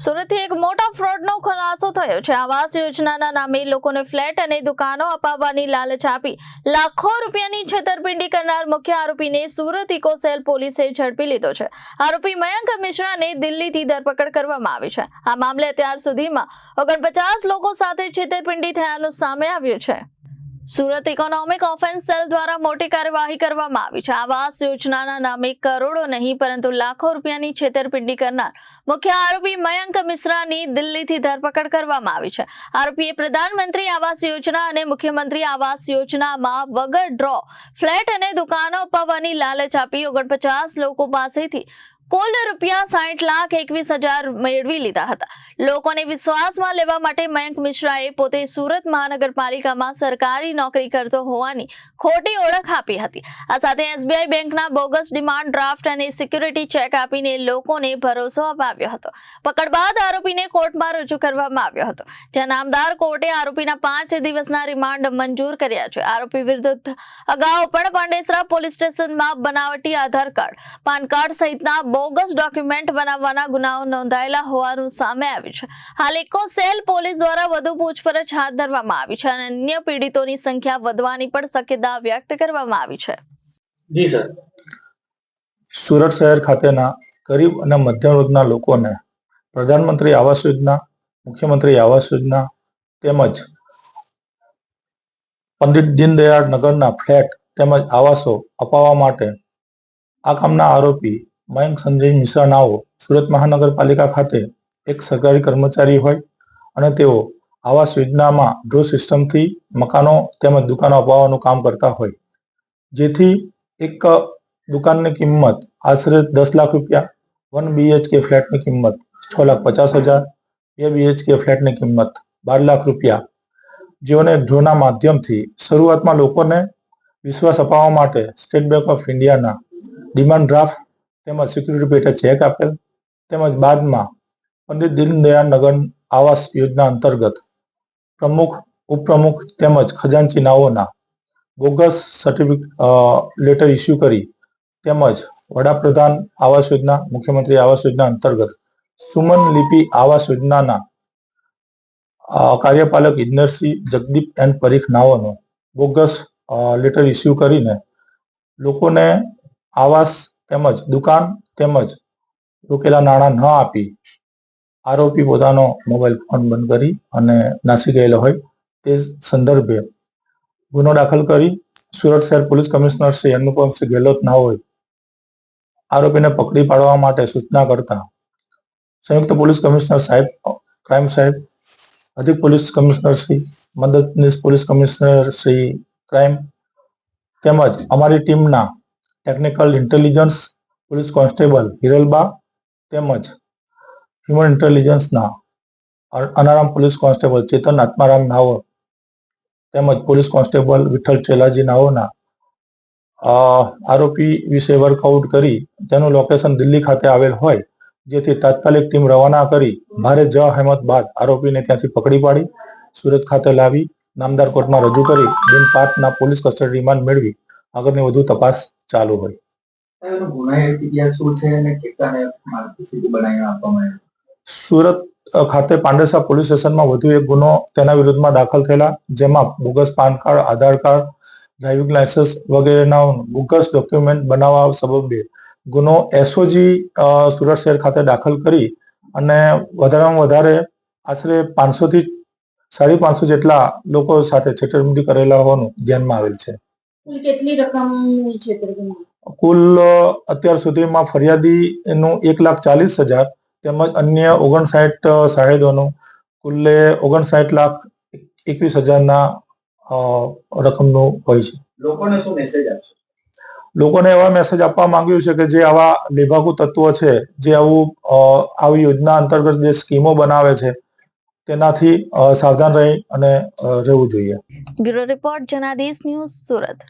સુરતથી એક મોટા ફ્રોડનો ખુલાસો થયો છે. આવાસ યોજનાના નામે લોકોને ફ્લેટ અને દુકાનો અપાવવાની લાલચ આપી. લાખો રૂપિયાની છેતરપિંડી કરનાર મુખ્ય આરોપીને સુરત ઇકો સેલ પોલીસે ઝડપી લીધો છે. આરોપી મયંક મિશ્રાને દિલ્હીથી ધરપકડ કરવામાં આવી છે. આ મામલે અત્યાર સુધીમાં ઓગણપચાસ લોકો સાથે છેતરપિંડી થયાનું સામે આવ્યું છે. સુરત ઇકોનોમિક ઓફેન્સ સેલ દ્વારા મોટી કાર્યવાહી કરવામાં આવી છે. આવાસ યોજનાના નામે કરોડો નહીં, પરંતુ લાખો રૂપિયાની છેતરપિંડી કરનાર મુખ્ય આરોપી મયંક મિશ્રાની દિલ્હીથી ધરપકડ કરવામાં આવી છે. આરોપીએ પ્રધાનમંત્રી આવાસ યોજના અને મુખ્યમંત્રી આવાસ યોજનામાં વગર ડ્રો, ફ્લેટ અને દુકાનો અપાવવાની લાલચ આપી ઓગણપચાસ લોકો પાસેથી કુલ રૂપિયા સાઠ લાખ એકવીસ હજાર મેળવી લીધા હતા. લોકોને વિશ્વાસમાં લેવા માટે મયંક મિશ્રાએ પોતે સુરત મહાનગરપાલિકામાં સરકારી નોકરી કરતો હોવાની ખોટી ઓળખ આપી હતી. આ સાથે એસબીઆઈ બેંકના બોગસ ડિમાન્ડ ડ્રાફ્ટ અને સિક્યુરિટી ચેક આપીને લોકોને ભરોસો અપાવ્યો હતો. પકડ બાદ આરોપીને કોર્ટમાં રજૂ કરવામાં આવ્યો હતો. જ્યાં નામદાર કોર્ટે આરોપીના પાંચ દિવસના રિમાન્ડ મંજૂર કર્યા છે. આરોપી વિરુદ્ધ અગાઉ પણ પાંડેસરા પોલીસ સ્ટેશનમાં બનાવટી આધાર કાર્ડ, પાન કાર્ડ સહિતના બોગસ ડોક્યુમેન્ટ બનાવવાના ગુનાઓ નોંધાયેલા હોવાનું સામે આવ્યું છે. હાલ ઇકો સેલ પોલીસ દ્વારા વધુ પૂછપરછ હાથ ધરવામાં આવી છે અને અન્ય પીડિતોની સંખ્યા વધવાની પણ શક્યતા વ્યક્ત કરવામાં આવી છે. સુરત શહેર ખાતેના ગરીબ અને મધ્યમ વર્ગના લોકોને પ્રધાનમંત્રી આવાસ યોજના, મુખ્યમંત્રી આવાસ યોજના તેમજ પંડિત દીનદયાળ નગરના ફ્લેટ તેમજ આવાસો અપાવવા માટે આ કામના આરોપી મયંક સંજય મિશ્રા નાઓ સુરત મહાનગરપાલિકા ખાતે એક સરકારી કર્મચારી હોય અને તેઓ આવાસ યોજનામાં ડ્રો સિસ્ટમથી મકાનો તેમજ દુકાનો અપાવવાનું કામ કરતા હોય. જેથી એક દુકાનની કિંમત આશરે દસ લાખ રૂપિયા, વન બીએચકે ફ્લેટની કિંમત છ લાખ પચાસ હજાર, બે બીએચકે ફ્લેટની કિંમત બાર લાખ રૂપિયા. જેઓને ડ્રોના માધ્યમથી શરૂઆતમાં લોકોને વિશ્વાસ અપાવવા માટે સ્ટેટ બેંક ઓફ ઇન્ડિયાના ડિમાન્ડ ડ્રાફ્ટ તેમજ સિક્યુરિટી પેટે ચેક આપેલ. તેમજ બાદમાં પંડિત દીનદયાળ નગર આવાસ યોજના અંતર્ગત પ્રમુખ, ઉપપ્રમુખ તેમજ ખજાનચી નાઓના બોગસ સર્ટિફિક લેટર ઇસ્યુ કરી તેમજ વડાપ્રધાન આવાસ યોજના, મુખ્યમંત્રી આવાસ યોજના અંતર્ગત સુમન લિપિ આવાસ યોજનાના કાર્યપાલક ઇજનરસિંહ જગદીપ એન પરીખ નાઓનો બોગસ લેટર ઇસ્યુ કરીને લોકોને આવાસ તેમજ દુકાન તેમજ રોકેલા નાણાં ન આપી આરોપી પોતાનો મોબાઈલ ફોન બંધ કરી અને નાસી ગયેલો હોય તે સંદર્ભે ગુનો દાખલ કરી સુરત શહેર પોલીસ કમિશનર શ્રી અનુપમસિંહ ગેહલોત હોય આરોપીને પકડી પાડવા માટે સૂચના કરતા સંયુક્ત પોલીસ કમિશનર સાહેબ, ક્રાઇમ સાહેબ, અધિક પોલીસ કમિશનર શ્રી, મદદનીશ પોલીસ કમિશનર શ્રી, ક્રાઇમ તેમજ અમારી ટીમના technical intelligence police constable Hiralba તેમજ હ્યુમન ઇન્ટેલિજન્સના અનારામ પોલીસ કોન્સ્ટેબલ ચેતન આત્મારામ નાવર, તેમજ પોલીસ કોન્સ્ટેબલ વિઠ્ઠલ ચેલાજી નાઓના આરોપી વિશે વર્કઆઉટ કરી તેનું લોકેશન દિલ્હી ખાતે આવેલ હોય, જેથી તાત્કાલિક ટીમ રવાના કરી ભારે જ હેમત બાદ આરોપીને ત્યાંથી પકડી પાડી, સુરત ખાતે લાવી, નામદાર કોર્ટમાં રજૂ કરી દિન પાંચના પોલીસ કસ્ટડી રિમાન્ડ મેળવી, આગળની વધુ તપાસ ચાલુ હોય. સુરત ખાતે પાંડેસા પોલીસ સ્ટેશનમાં વધુ એક ગુનો તેના વિરુદ્ધમાં દાખલ થયેલા જેમાં bogus PAN card Aadhaar card driving licence વગેરેના બોગસ ડોક્યુમેન્ટ બનાવવા સબબે ગુનો એસઓજી સુરત શહેર ખાતે દાખલ કરી અને વધારેમાં વધારે આશરે પાંચસો થી સાડી પાંચસો જેટલા લોકો સાથે છેતરપિંડી કરેલા હોવાનું ધ્યાનમાં આવેલ છે. કુલ કેટલી રકમની છેતરપિંડી કુલ અત્યાર સુધીમાં ફરિયાદી એનું એક લાખ ચાલીસ હજાર તેમજ અન્ય ઓગણસાઠ સાહેદોનું કુલ્લે ઓગણસાઠ લાખ એકવીસ હજારના રકમનું હોય છે. લોકોને શું મેસેજ આપશો? લોકોને એવા મેસેજ આપવા માંગ્યું છે કે જે આવા લેભાગુ તત્વો છે જે આવું અ, આવી યોજના અંતર્ગત જે સ્કીમો બનાવે છે તેનાથી સાવધાન રહી અને રહેવું જોઈએ. Bureau report Janadesh news Surat.